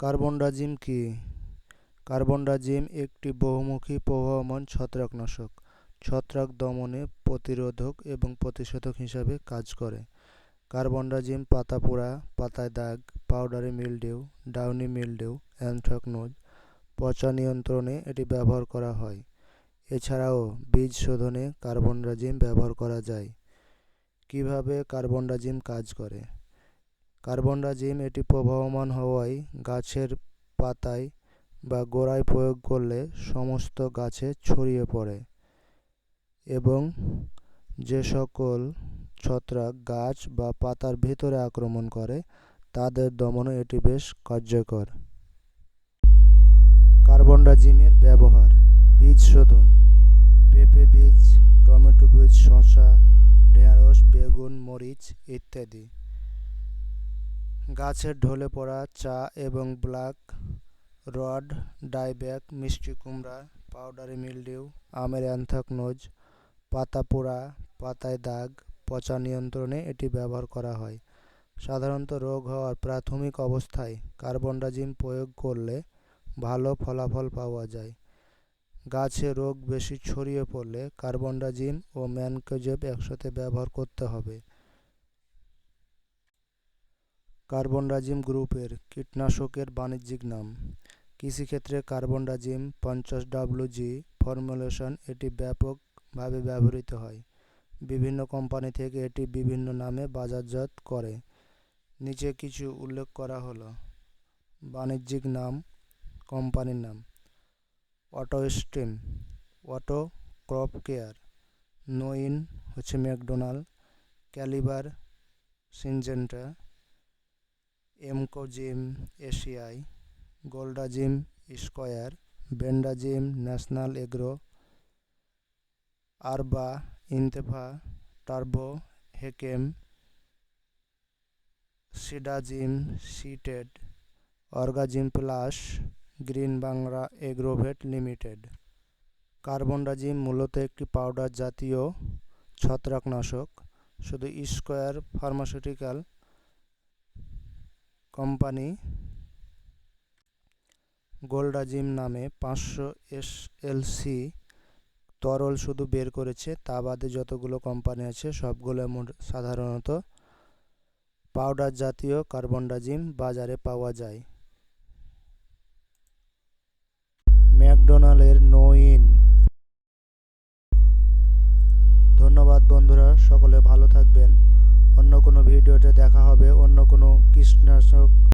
Carbendazim কি? Carbendazim একটি বহুমুখী প্রবাহমান ছত্রাকনাশক ছত্রাক দমনে প্রতিরোধক এবং প্রতিষেধক হিসাবে কাজ করে। কার্বনডাজিম পাতা পোড়া, পাতায় দাগ, powdery mildew, downy mildew, anthracnose, পচা নিয়ন্ত্রণে এটি ব্যবহার করা হয়। এছাড়াও বীজ শোধনে কার্বনডাজিম ব্যবহার করা যায়। কীভাবে কার্বনডাজিম কাজ করে? কার্বনডাজিম এটি প্রবাহমান হওয়ায় গাছের পাতায় বা গোড়ায় প্রয়োগ করলে সমস্ত গাছে ছড়িয়ে পড়ে এবং যে সকল ছত্রাক গাছ বা পাতার ভেতরে আক্রমণ করে তাদের দমনে এটি বেশ কার্যকর। কার্বন কার্বনডাজিমের ব্যবহার বীজ শোধন পেঁপে বীজ, টমেটো বীজ, শসা, ঢেঁড়স, বেগুন, মরিচ ইত্যাদি। গাছের ঢলে পড়া চা এবং ব্ল্যাক রড ডাইব্যাক, মিষ্টি কুমড়া, পাউডারি মিলডিউ, আমের অ্যানথ্রাকনোজ, পাতা পোড়া, পাতায় দাগ, পচা নিয়ন্ত্রণে এটি ব্যবহার করা হয়। সাধারণত রোগ হওয়ার প্রাথমিক অবস্থায় কার্বনডাজিম প্রয়োগ করলে ভালো ফলাফল পাওয়া যায়। গাছে রোগ বেশি ছড়িয়ে পড়লে কার্বনডাজিম ও ম্যানকোজেব একসাথে ব্যবহার করতে হবে। কার্বনডাজিম গ্রুপের কীটনাশকের বাণিজ্যিক নাম কৃষিক্ষেত্রে কার্বনডাজিম পঞ্চাশ ডব্লিউজি ফর্মুলেশন এটি ব্যাপকভাবে ব্যবহৃত হয়। বিভিন্ন কোম্পানি থেকে এটি বিভিন্ন নামে বাজারজাত করে। নিচে কিছু উল্লেখ করা হলো বাণিজ্যিক নাম, কোম্পানির নাম অটোস্টিম, অটো ক্রপ কেয়ার নোইন হচ্ছে ম্যাকডোনাল্ড, ক্যালিবার, সিনজেন্টা এমকোজিম এসিআই গোল্ডাজিম স্কয়ার বেন্ডাজিম ন্যাশনাল এগ্রো আরবা ইনতেফা টার্বো হেকেম সিডাজিম সিটেড অর্গাজিম plus Green Bangla Agrovet limited carbendazim মূলত একটি পাউডার জাতীয় ছত্রাকনাশক, শুধু স্কোয়ার ফার্মাসিউটিক্যাল কোম্পানি গোল্ডাজিম নামে পাঁচশো এসএলসি তরল শুধু বের করেছে, তা বাদে যতগুলো কোম্পানি আছে, সবগুলো সাধারণত পাউডার জাতীয় কার্বনডাজিম বাজারে পাওয়া যায়। ম্যাকডোনাল্ডের নো ইন। ধন্যবাদ বন্ধুরা, সকলে কোনো ভিডিওতে দেখা হবে অন্য কোনো কীটনাশক